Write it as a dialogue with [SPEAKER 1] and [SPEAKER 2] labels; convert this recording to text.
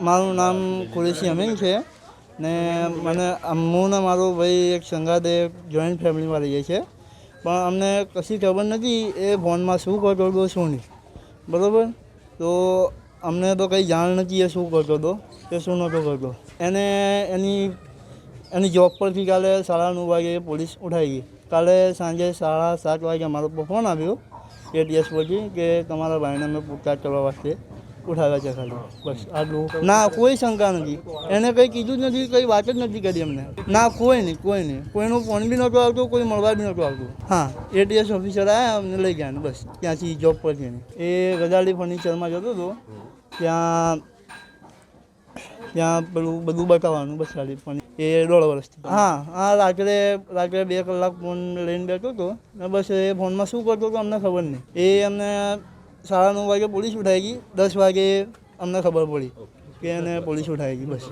[SPEAKER 1] મારું નામ કુરેશી અમીન છે ને મને હું ને મારો ભાઈ એક સંગાતે જોઈન્ટ ફેમિલીમાં રહીએ છીએ. પણ અમને કશી ખબર નથી એ ફોનમાં શું કરતો હતો, શું નહીં. બરાબર? તો અમને તો કંઈ જાણ નથી એ શું કરતો હતો, કે શું નહોતો કરતો. એને એની એની જોબ પરથી કાલે સાડા નવ વાગે પોલીસ ઉઠાવી ગઈ. કાલે સાંજે સાડા સાત વાગે મારો ફોન આવ્યો એટીએસ પરથી, કે તમારા ભાઈને અમે પૂછતાછ કરવા વાસ્તે. ઉઠાવ્યા છે ખાલી. બસ આટલું ના કોઈ શંકા નથી. એને કંઈ કીધું જ નથી કંઈ વાત જ નથી કરી અમને ના કોઈ નહીં કોઈ નહીં. કોઈનો ફોન બી નહોતો આવતો કોઈ મળવા બી નહોતું આવતું. હા એટીએસ ઓફિસર આવ્યા અમને લઈ ગયા બસ. ત્યાંથી જોબ પરથી એને. એ ગજાલી ફર્નિચરમાં જતો હતો. ત્યાં ત્યાં પેલું બધું બતાવવાનું બસ ખાલી પણ એ દોઢ વર્ષથી. હા હા રાત્રે રાત્રે બે કલાક ફોન લઈને બેઠો હતો. ને બસ એ ફોનમાં શું કરતો હતો અમને ખબર નહીં. એ અમને સાડા નવ વાગે પોલીસ ઉઠાવી ગઈ. દસ વાગે અમને ખબર પડી કે એને પોલીસ ઉઠાવી ગઈ બસ.